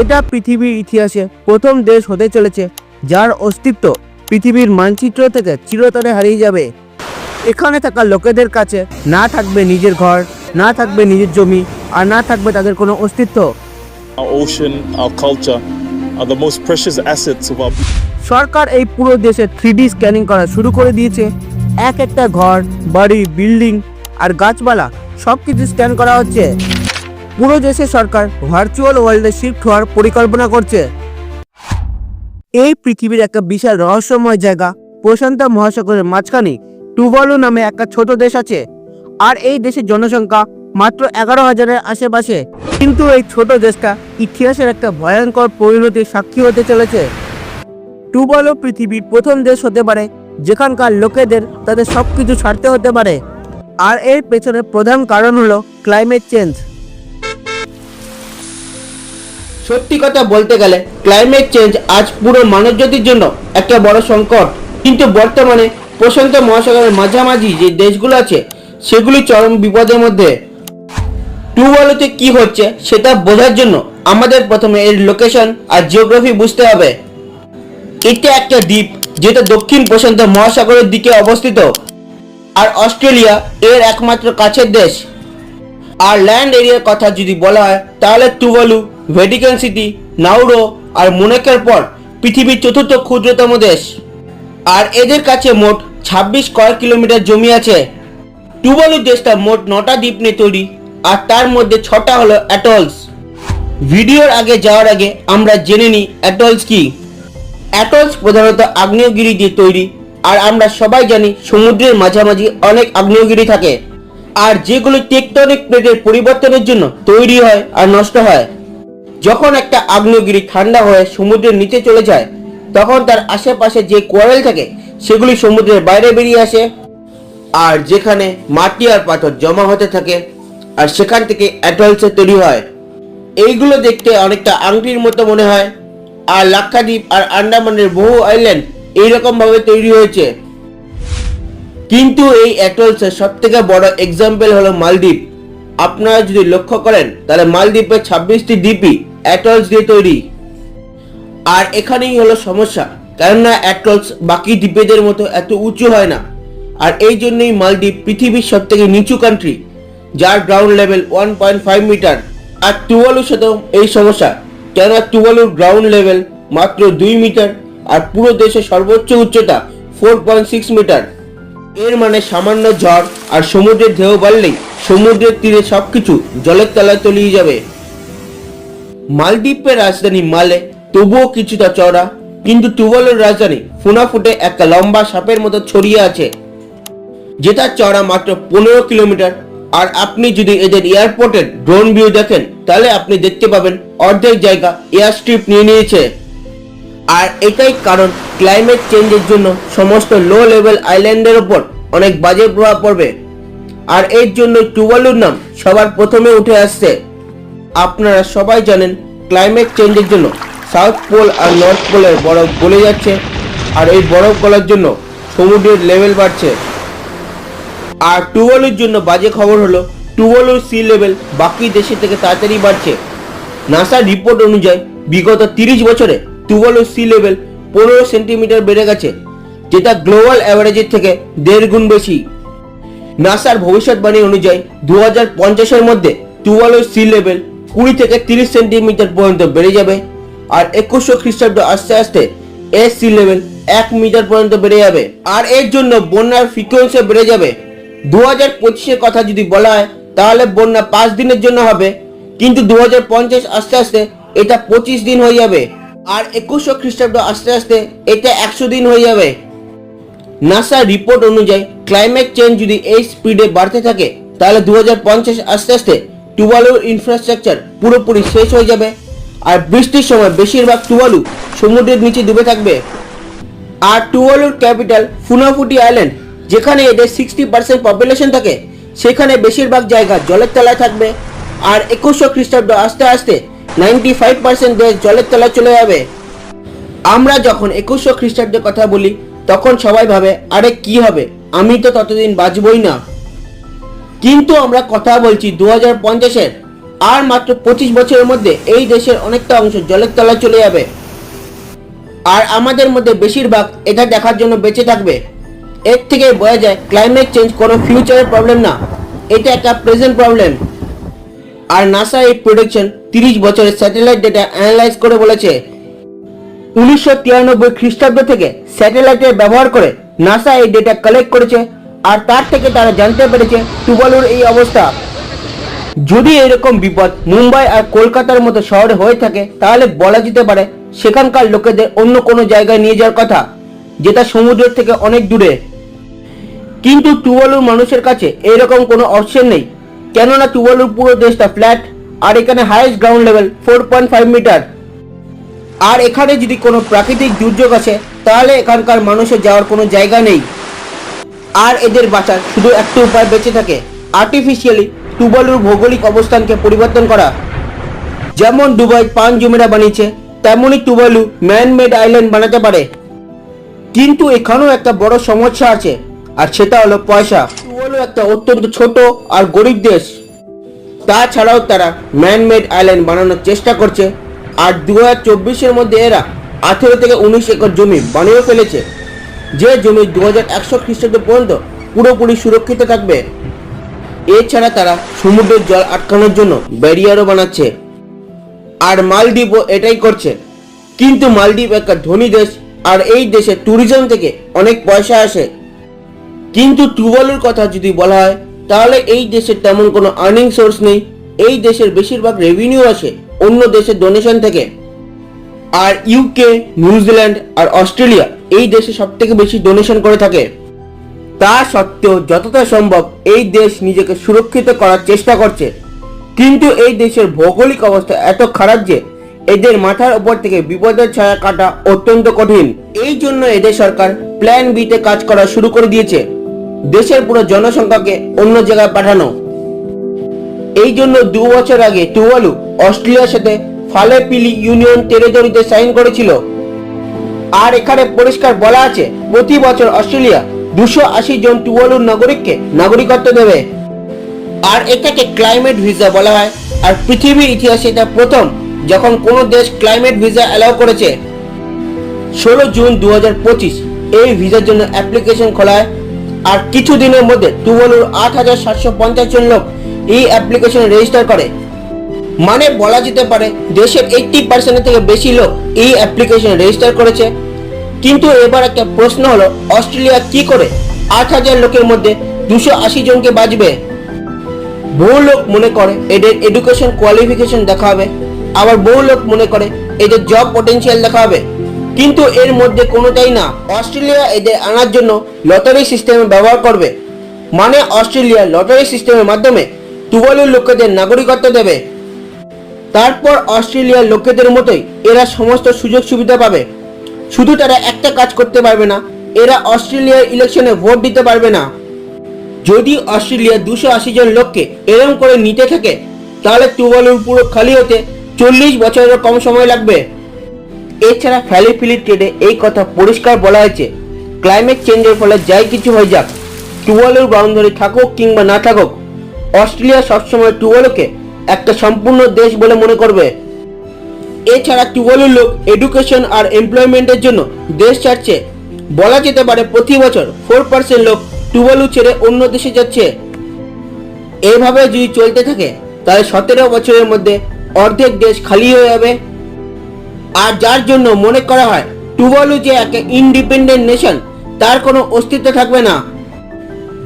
এটা পৃথিবীর ইতিহাসে প্রথম দেশ হতে চলেছে যার অস্তিত্ব পৃথিবীর মানচিত্র থেকে চিরতরে হারিয়ে যাবে। এখানে থাকা লোকেদের কাছে না থাকবে নিজের ঘর না থাকবে নিজের জমি আর না থাকবে তাদের কোনো অস্তিত্ব. সরকার এই পুরো দেশে থ্রি স্ক্যানিং করা শুরু করে দিয়েছে। এক একটা ঘর বাড়ি বিল্ডিং আর গাছপালা সব কিছু স্ক্যান করা হচ্ছে। পুরো দেশে সরকার ভার্চুয়াল ওয়ার্ল্ডে শিফট হওয়ার পরিকল্পনা করছে। এই পৃথিবীর একটা বিশাল রহস্যময় জায়গা, প্রশান্ত মহাসাগরের মাঝখানে টুভালু নামে একটা ছোট দেশ আছে। আর এই দেশের জনসংখ্যা মাত্র এগারো হাজারের আশেপাশে। কিন্তু এই ছোট দেশটা ইতিহাসের একটা ভয়ঙ্কর পরিণতির সাক্ষী হতে চলেছে। টুবালও পৃথিবীর প্রথম দেশ হতে পারে, যেখানকার লোকেদের তাদের সব কিছু ছাড়তে হতে পারে। আর এর পেছনে প্রধান কারণ হলো ক্লাইমেট চেঞ্জ সত্যি কথা বলতে গেলে ক্লাইমেট চেঞ্জ আজ পুরো মানবজাতির জন্য একটা বড় সংকট। কিন্তু বর্তমানে প্রশান্ত মহাসাগরের মাঝামাঝি যে দেশগুলো আছে, সেগুলি চরম বিপদের মধ্যে। টুওয়ালোতে কি হচ্ছে সেটা বোঝার জন্য আমাদের প্রথমে এর লোকেশন আর জিওগ্রাফি বুঝতে হবে। এটা একটা দ্বীপ যেটা দক্ষিণ প্রশান্ত মহাসাগরের দিকে অবস্থিত। আর অস্ট্রেলিয়া এর একমাত্র কাছের দেশ। আর ল্যান্ড এরিয়ার কথা যদি বলা হয়, তাহলে টুভালু ভ্যাটিকান সিটি নাউরো আর মোনাকের পর পৃথিবীর চতুর্থ ক্ষুদ্রতম দেশ। আর এদের কাছে মোট ছাব্বিশ কয়েক কিলোমিটার জমি আছে। টুবালু দেশটা মোট নটা দ্বীপ নিয়ে তৈরি, আর তার মধ্যে ছটা হলো অ্যাটলস ভিডিওর আগে যাওয়ার আগে আমরা জেনে নিই অ্যাটলস কি। অ্যাটলস প্রধানত আগ্নেয়গিরি দিয়ে তৈরি, আর আমরা সবাই জানি সমুদ্রের মাঝামাঝি অনেক আগ্নেয়গিরি থাকে। আর যেগুলো টেকটনিক প্লেটের পরিবর্তনের জন্য তৈরি হয় আর নষ্ট হয়। যখন একটা আগ্নেয়গিরি ঠান্ডা হয়ে সমুদ্রের নিচে চলে যায়, তখন তার আশেপাশে যে কোয়ারেল থাকে, সেগুলি সমুদ্রের বাইরে বেরিয়ে আসে। আর যেখানে মাটি আর পাথর জমা হতে থাকে, আর সেখান থেকে অ্যাটলসে তৈরি হয়। এইগুলো দেখতে অনেকটা আংটির মতো মনে হয়। আর লাক্ষাদ্বীপ আর আন্দামানের বহু আইল্যান্ড এইরকমভাবে তৈরি হয়েছে। কিন্তু এই অ্যাটলসের সব থেকে বড় এক্সাম্পল হলো মালদ্বীপ। আপনারা যদি লক্ষ্য করেন, তাহলে মালদ্বীপের ছাব্বিশটি দ্বীপই অ্যাটলস দিয়ে তৈরি। আর এখানেই হলো সমস্যা, কেননা অ্যাটলস বাকি দ্বীপেদের মতো এত উঁচু হয় না। আর এই জন্যই মালদ্বীপ পৃথিবীর সব থেকে নিচু কান্ট্রি যার ground level one point five metre আর টুয়ালুর সাথেও এই সমস্যা, কেননা টুয়ালুর গ্রাউন্ড লেভেল মাত্র দুই মিটার আর পুরো দেশের সর্বোচ্চ উচ্চতা ফোর পয়েন্ট সিক্স মিটার এর মানে সামান্য ঝড় আর সমুদ্রের ঢেউ বাড়লেই সমুদ্রের তীরে সবকিছু জলের তলায় তলিয়ে যাবে। মালদ্বীপের রাজধানী মালে তবুও কিছুটা চড়া কিন্তু টুভালের রাজধানী ফুনাফুটে একটা লম্বা সাপের মতো ছড়িয়ে আছে, যেটা চড়া মাত্র পনেরো কিলোমিটার। আর আপনি যদি এদের এয়ারপোর্টের ড্রোন ভিউ দেখেন, তাহলে আপনি দেখতে পাবেন অর্ধেক জায়গা এয়ার স্ট্রিপ নিয়ে নিয়েছে। আর এটাই কারণ ক্লাইমেট চেঞ্জের জন্য সমস্ত লো লেভেল আইল্যান্ডের ওপর অনেক বাজে প্রভাব পড়বে। আর এর জন্য টুভালুর নাম সবার প্রথমে উঠে আসছে। আপনারা সবাই জানেন ক্লাইমেট চেঞ্জের জন্য সাউথ পোল আর নর্থ পোলের বরফ গলে যাচ্ছে আর এই বরফ গলার জন্য সমুদ্রের লেভেল বাড়ছে। আর টুভালুর জন্য বাজে খবর হলো টুভালুর সি লেভেল বাকি দেশের থেকে তাড়াতাড়ি বাড়ছে। নাসার রিপোর্ট অনুযায়ী বিগত তিরিশ বছরে টুভালুর সি লেভেল পনেরো সেন্টিমিটার বেড়ে গেছে, যেটা গ্লোবাল অ্যাভারেজের থেকে দেড় গুণ বেশি। নাসার ভবিষ্যৎবাণী অনুযায়ী দু হাজার পঞ্চাশের মধ্যে টুভালুর সি লেভেল কুড়ি থেকে তিরিশ সেন্টিমিটার পর্যন্ত বেড়ে যাবে, আর একুশশো খ্রিস্টাব্দ আস্তে আস্তে এর সি লেভেল এক মিটার পর্যন্ত বেড়ে যাবে। আর এর জন্য বন্যার ফ্রিকোয়েন্সি বেড়ে যাবে। দু হাজার পঁচিশের কথা যদি বলা হয়, তাহলে বন্যা পাঁচ দিনের জন্য হবে, কিন্তু দু হাজার পঞ্চাশ আস্তে আস্তে এটা পঁচিশ দিন হয়ে যাবে। আর একুশশো খ্রিস্টাব্দ আস্তে আস্তে এটা একশো দিন হয়ে যাবে। নাসা রিপোর্ট অনুযায়ী ক্লাইমেট চেঞ্জ যদি এই স্পিডে বাড়তে থাকে, তাহলে দু হাজার পঞ্চাশ আস্তে আস্তে টুবালুর ইনফ্রাস্ট্রাকচার পুরোপুরি শেষ হয়ে যাবে আর বৃষ্টির সময় বেশিরভাগ টুবালু সমুদ্রের নিচে ডুবে থাকবে। আর টুয়ালুর ক্যাপিটাল ফুনাফুটি আইল্যান্ড যেখানে এদের সিক্সটি পার্সেন্ট পপুলেশন থাকে, সেখানে বেশিরভাগ জায়গা জলের তলায় থাকবে। আর একুশশো খ্রিস্টাব্দ আস্তে আস্তে নাইনটি ফাইভ পার্সেন্ট দেশ জলের তলায় চলে যাবে। আমরা যখন একুশশো খ্রিস্টাব্দের কথা বলি, তখন সবাই ভাবে, আরে কি হবে? আমি তো ততদিন বাঁচবই না। কিন্তু আমরা কথা বলছি দু হাজার পঞ্চাশের, আর মাত্র পঁচিশ বছরের মধ্যে এই দেশের অনেকটা অংশ জলের তলায় চলে যাবে। আর আমাদের মধ্যে বেশিরভাগ এটা দেখার জন্য বেঁচে থাকবে। এর থেকে বোঝা যায় ক্লাইমেট চেঞ্জ কোনো ফিউচারের প্রবলেম না। এটা একটা প্রেজেন্ট প্রবলেম আর নাসা এই প্রোডাকশন তিরিশ বছরের স্যাটেলাইট ডেটা অ্যানালাইজ করে বলেছে। উনিশশো তিরানব্বই খ্রিস্টাব্দ থেকে স্যাটেলাইটের ব্যবহার করে নাসা এই ডেটা কালেক্ট করেছে, আর তার থেকে তারা জানতে পেরেছে টুবালুর এই অবস্থা। যদি এরকম বিপদ মুম্বাই আর কলকাতার মতো শহরে হয়ে থাকে, তাহলে বলা যেতে পারে সেখানকার লোকেদের অন্য কোনো জায়গায় নিয়ে যাওয়ার কথা, যেটা সমুদ্রের থেকে অনেক দূরে। কিন্তু টুবালুর মানুষের কাছে এরকম কোনো অপশন নেই। কেননা টুবালুর পুরো দেশটা ফ্ল্যাট আর এখানে highest ground level four point five metre আর এখানে যদি কোনো প্রাকৃতিক দুর্যোগ আছে তাহলে এখানকার মানুষের যাওয়ার কোনো জায়গা নেই। আর এদের বাঁচার শুধু একটা উপায় বেঁচে থাকে আর্টিফিশিয়ালি টুবালুর ভৌগোলিক অবস্থানকে পরিবর্তন করা। যেমন দুবাই পান জমিরা বানিয়েছে তেমনই টুবালু ম্যান মেড আইল্যান্ড বানাতে পারে। কিন্তু এখানেও একটা বড় সমস্যা আছে, আর সেটা হলো পয়সা। টুবালু একটা অত্যন্ত ছোট আর গরিব দেশ। তাছাড়াও তারা ম্যানমেড আইল্যান্ড বানানোর চেষ্টা করছে। আর দু হাজার মধ্যে এরা আঠেরো থেকে উনিশ একর জমি বানিয়ে ফেলেছে। যে জমি দু হাজার একশো খ্রিস্টাব্দ পর্যন্ত পুরোপুরি সুরক্ষিত থাকবে। এছাড়া তারা সমুদ্রের জল আটকানোর জন্য ব্যারিয়ারও বানাচ্ছে। আর মালদ্বীপও এটাই করছে। কিন্তু মালদ্বীপ একটা ধনী দেশ, আর এই দেশে ট্যুরিজম থেকে অনেক পয়সা আসে। কিন্তু টুবালুর কথা যদি বলা হয়, তাহলে এই দেশের তেমন কোনো আর্নিং সোর্স নেই। এই দেশের বেশিরভাগ রেভিনিউ আসে অন্য দেশের ডোনেশন থেকে। আর ইউকে নিউজিল্যান্ড আর অস্ট্রেলিয়া এই দেশে সব থেকে বেশি ডোনেশন করে থাকে। তা সত্ত্বেও যতটা সম্ভব এই দেশ নিজেকে সুরক্ষিত করার চেষ্টা করছে। কিন্তু এই দেশের ভৌগোলিক অবস্থা এত খারাপ যে এদের মাথার উপর থেকে বিপদের ছায়া কাটা অত্যন্ত কঠিন। এই জন্য এদের সরকার প্ল্যান বিতে কাজ করা শুরু করে দিয়েছে। দেশের পুরো জনসংখ্যাকে অন্য জায়গায় পাঠানো। এই জন্য দু বছর আগে টুয়ালু অস্ট্রেলিয়ার সাথে ফালেপিলি ইউনিয়ন টেরিটরিতে সাইন করেছিল। আর এখানে পরিষ্কার বলা আছে, প্রতি বছর অস্ট্রেলিয়া দুশো আশি জন টুয়ালুর নাগরিককে নাগরিকত্ব দেবে। আর এটাকে ক্লাইমেট ভিসা বলা হয়। আর পৃথিবীর ইতিহাসে এটা প্রথম, যখন কোনো দেশ ক্লাইমেট ভিসা অ্যালাউ করেছে। ষোলো জুন দু হাজার পঁচিশ, এই ভিসার জন্য অ্যাপ্লিকেশন খোলা হয়। আর কিছু দিনের মধ্যে টুয়ালুর আট হাজার সাতশো পঞ্চাশ জন লোক এই অ্যাপ্লিকেশন রেজিস্টার করে। মানে বলা যেতে পারে দেশের এইটটি পার্সেন্টের থেকে বেশি লোক এই অ্যাপ্লিকেশন রেজিস্টার করেছে। কিন্তু এবার একটা প্রশ্ন হলো, অস্ট্রেলিয়া কি করে আট হাজার লোকের মধ্যে দুশো আশি জনকে বাঁচবে? বহু লোক মনে করে এদের এডুকেশন কোয়ালিফিকেশন দেখা হবে আবার বহু লোক মনে করে এদের জব পটেনশিয়াল দেখা হবে কিন্তু এর মধ্যে কোনোটাই না। অস্ট্রেলিয়া এদের আনার জন্য লটারি সিস্টেম ব্যবহার করবে। মানে অস্ট্রেলিয়া লটারি সিস্টেমের মাধ্যমে টুবালুর লোকেদের নাগরিকত্ব দেবে। তারপর অস্ট্রেলিয়ার লোকেদের মতোই এরা সমস্ত সুযোগ সুবিধা পাবে। শুধু তারা একটা কাজ করতে পারবে না, এরা অস্ট্রেলিয়ার ইলেকশনে ভোট দিতে পারবে না। যদি অস্ট্রেলিয়া দুশো আশি জন লোককে এরম করে নিতে থাকে, তাহলে টুবালুর পুরো খালি হতে চল্লিশ বছরের কম সময় লাগবে। এছাড়া ফ্যালিফিলি ট্রেডে এই কথা পরিষ্কার বলা হয়েছে। ক্লাইমেট চেঞ্জের ফলে যাই কিছু হয়ে যাক টুয়ালুর বাউন্ডারি থাকুক কিংবা না থাকুক, অস্ট্রেলিয়া সবসময় টুয়ালুকে একটা সম্পূর্ণ দেশ বলে মনে করবে। এছাড়া টুয়ালুর লোক এডুকেশন আর এমপ্লয়মেন্টের জন্য দেশ ছাড়ছে। বলা যেতে পারে প্রতি বছর ফোর পার্সেন্ট লোক টুয়ালু ছেড়ে অন্য দেশে যাচ্ছে। এভাবে যদি চলতে থাকে, তাহলে সতেরো বছরের মধ্যে অর্ধেক দেশ খালি হয়ে যাবে। আর যার জন্য মনে করা হয় টুভালু যে একটা ইন্ডিপেন্ডেন্ট নেশন, তার কোনো অস্তিত্ব থাকবে না।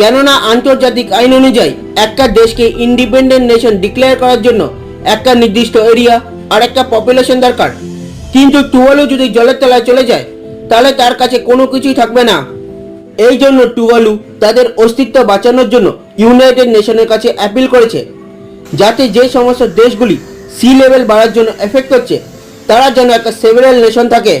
কেননা আন্তর্জাতিক আইন অনুযায়ী একটা দেশকে ইন্ডিপেন্ডেন্ট নেশন ডিক্লেয়ার করার জন্য একটা নির্দিষ্ট এরিয়া আর একটা পপুলেশন দরকার। কিন্তু টুভালু যদি জলের তলায় চলে যায়, তাহলে তার কাছে কোনো কিছুই থাকবে না। এই জন্য টুভালু তাদের অস্তিত্ব বাঁচানোর জন্য ইউনাইটেড নেশনের কাছে অ্যাপিল করেছে, যাতে যে সমস্ত দেশগুলি সি লেভেল বাড়ার জন্য এফেক্ট হচ্ছে তারা যেন একটা সেভারেল নেশন থাকে।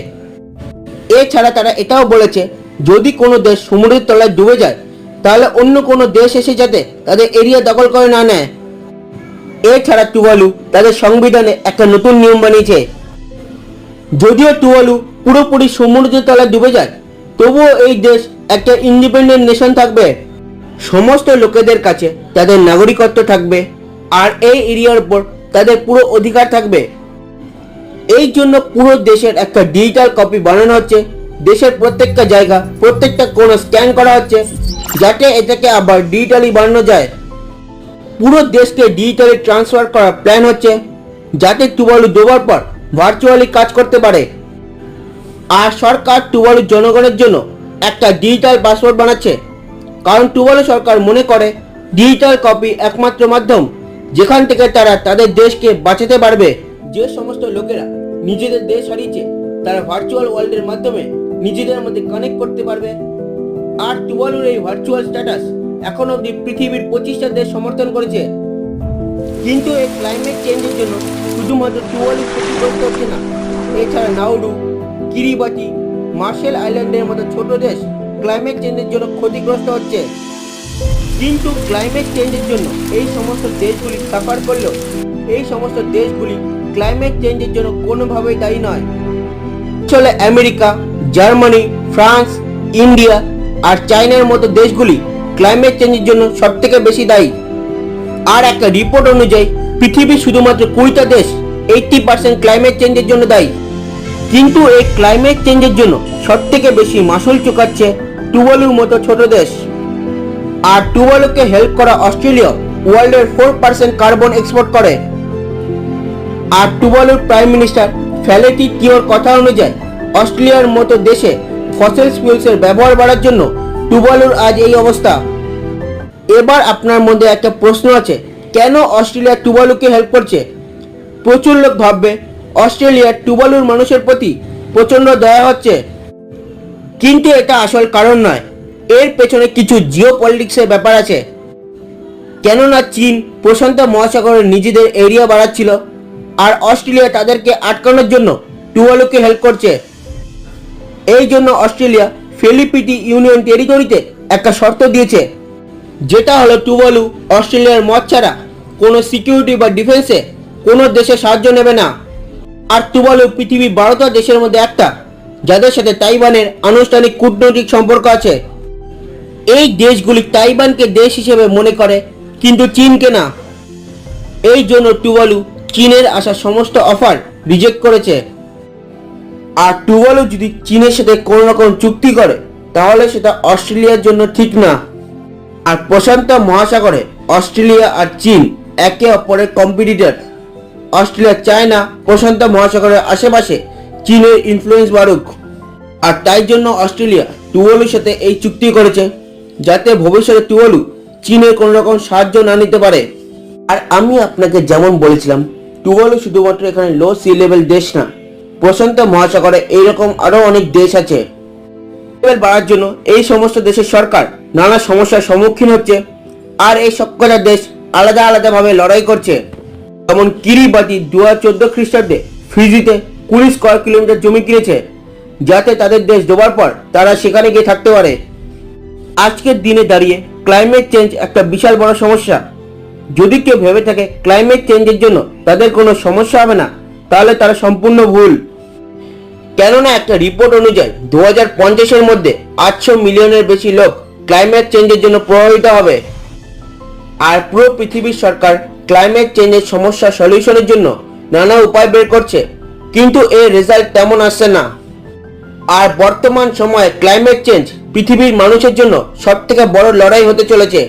এছাড়া তারা এটাও বলেছে, যদি কোনো দেশ সমুদ্রের তলায় ডুবে যায়, তাহলে অন্য কোনো দেশ এসে যাতে তাদের এরিয়া দখল করে না নেয়। এছাড়া টুয়ালু তাদের সংবিধানে একটা নতুন নিয়ম বানিয়েছে। যদিও টুয়ালু পুরোপুরি সমুদ্রের তলায় ডুবে যায়, তবুও এই দেশ একটা ইন্ডিপেন্ডেন্ট নেশন থাকবে। সমস্ত লোকেদের কাছে তাদের নাগরিকত্ব থাকবে, আর এই এরিয়ার উপর তাদের পুরো অধিকার থাকবে। এই জন্য পুরো দেশের একটা ডিজিটাল কপি বানানো হচ্ছে। দেশের প্রত্যেকটা জায়গা, প্রত্যেকটা কোনো স্ক্যান করা হচ্ছে, যাতে এটাকে আবার ডিজিটালি বানানো যায়। পুরো দেশকে ডিজিটালি ট্রান্সফার করার প্ল্যান হচ্ছে, যাতে টুবালু দেওয়ার পর ভার্চুয়ালি কাজ করতে পারে। আর সরকার টুবালু জনগণের জন্য একটা ডিজিটাল পাসপোর্ট বানাচ্ছে। কারণ টুবালু সরকার মনে করে ডিজিটাল কপি একমাত্র মাধ্যম, যেখান থেকে তারা তাদের দেশকে বাঁচাতে পারবে। যে সমস্ত লোকেরা নিজেদের দেশ হারিয়েছে, তারা ভার্চুয়াল ওয়ার্ল্ডের মাধ্যমে নিজেদের মধ্যে কানেক্ট করতে পারবে। আর টুবালুর এই ভার্চুয়াল স্ট্যাটাস এখন অবধি পৃথিবীর পঁচিশটা দেশ সমর্থন করেছে। কিন্তু এই ক্লাইমেট চেঞ্জের জন্য শুধুমাত্র টুয়ালি ক্ষতিগ্রস্ত হচ্ছে না, এছাড়া নাউডু কিরিবাতি মার্শাল আইল্যান্ডের মতো ছোট দেশ ক্লাইমেট চেঞ্জের জন্য ক্ষতিগ্রস্ত হচ্ছে। কিন্তু ক্লাইমেট চেঞ্জের জন্য এই সমস্ত দেশগুলি সাফার করলেও, এই সমস্ত দেশগুলি ক্লাইমেট চেঞ্জের জন্য কোনোভাবেই দায়ী নয়। চলে আমেরিকা, জার্মানি, ফ্রান্স, ইন্ডিয়া আর চায়নার মতো দেশগুলি ক্লাইমেট চেঞ্জের জন্য সবথেকে বেশি দায়ী। আর একটা রিপোর্ট অনুযায়ী পৃথিবীর শুধুমাত্র কুড়িটা দেশ এইটটি পার্সেন্ট ক্লাইমেট চেঞ্জের জন্য দায়ী। কিন্তু এই ক্লাইমেট চেঞ্জের জন্য সবথেকে বেশি মাসুল চুকাচ্ছে টুবালুর মতো ছোট দেশ। আর টুবালুকে হেল্প করা অস্ট্রেলিয়া ওয়ার্ল্ডের ফোর পার্সেন্ট কার্বন এক্সপোর্ট করে। আর টুবালুর প্রাইম মিনিস্টার ফ্যালেটি কিওর কথা অনুযায়ী অস্ট্রেলিয়ার মতো দেশে ফসিল ফুয়েলসের ব্যবহার বাড়ার জন্য টুবালুর আজ এই অবস্থা? এবার আপনার মধ্যে একটা প্রশ্ন আছে, কেন অস্ট্রেলিয়া টুবালুকে হেল্প করছে? প্রচুর লোক ভাববে, অস্ট্রেলিয়ার টুবালুর মানুষের প্রতি প্রচণ্ড দয়া হচ্ছে। কিন্তু এটা আসল কারণ নয়, এর পেছনে কিছু জিও পলিটিক্সের ব্যাপার আছে। কেননা চীন প্রশান্ত মহাসাগরের নিজেদের এরিয়া বাড়াচ্ছিল। আর অস্ট্রেলিয়া তাদেরকে আটকানোর জন্য টুয়ালুকে হেল্প করছে। এই জন্য অস্ট্রেলিয়া ফিলিপিটি ইউনিয়ন টেরিটরিতে একটা শর্ত দিয়েছে, যেটা হলো টুভালু অস্ট্রেলিয়ার মত ছাড়া কোনো সিকিউরিটি বা ডিফেন্সে কোনো দেশে সাহায্য নেবে না। আর টুভালু পৃথিবীর বারোটা দেশের মধ্যে একটা, যাদের সাথে তাইওয়ানের আনুষ্ঠানিক কূটনৈতিক সম্পর্ক আছে। এই দেশগুলি তাইওয়ানকে দেশ হিসেবে মনে করে, কিন্তু চীনকে না। এই জন্য টুভালু চীনের আসা সমস্ত অফার রিজেক্ট করেছে। আর টুভালু যদি চীনের সাথে কোনো রকম চুক্তি করে, তাহলে সেটা অস্ট্রেলিয়ার জন্য ঠিক না। আর প্রশান্ত মহাসাগরে অস্ট্রেলিয়া আর চীন একে অপরের কম্পিটিটর অস্ট্রেলিয়া চায় না প্রশান্ত মহাসাগরের আশেপাশে চীনের ইনফ্লুয়েন্স বাড়ুক। আর তাই জন্য অস্ট্রেলিয়া টুয়ালুর সাথে এই চুক্তি করেছে, যাতে ভবিষ্যতে টুয়ালু চীনের কোনো রকম সাহায্য না নিতে পারে। আর আমি আপনাকে যেমন বলেছিলাম টুয়ালু শুধুমাত্র এখানে লো সি লেভেল দেশ না, প্রশান্ত মহাসাগরে এইরকম আরও অনেক দেশ আছে। লেভেল বাড়ার জন্য এই সমস্ত দেশের সরকার নানা সমস্যার সম্মুখীন হচ্ছে, আর এই সবকটা দেশ আলাদা আলাদাভাবে লড়াই করছে। যেমন কিরিবাতি দু হাজার চোদ্দ খ্রিস্টাব্দে ফিজিতে কুড়ি স্কোয়ার কিলোমিটার জমি কিনেছে, যাতে তাদের দেশ ডোবার পর তারা সেখানে গিয়ে থাকতে পারে। আজকের দিনে দাঁড়িয়ে ক্লাইমেট চেঞ্জ একটা বিশাল বড় সমস্যা। যদি কেউ ভেবে থাকে ক্লাইমেট চেঞ্জের জন্য তাদের কোনো সমস্যা হবে না, তাহলে তারা সম্পূর্ণ ভুল। কেননা একটা রিপোর্ট অনুযায়ী দু হাজার পঞ্চাশের মধ্যে আটশো মিলিয়নের বেশি লোক ক্লাইমেট চেঞ্জের জন্য প্রভাবিত হবে। আর পুরো পৃথিবীর সরকার ক্লাইমেট চেঞ্জের সমস্যা সলিউশনের জন্য নানা উপায় বের করছে, কিন্তু এর রেজাল্ট তেমন আসছে না। আর বর্তমান সময়ে ক্লাইমেট চেঞ্জ পৃথিবীর মানুষের জন্য সব থেকে বড় লড়াই হতে চলেছে।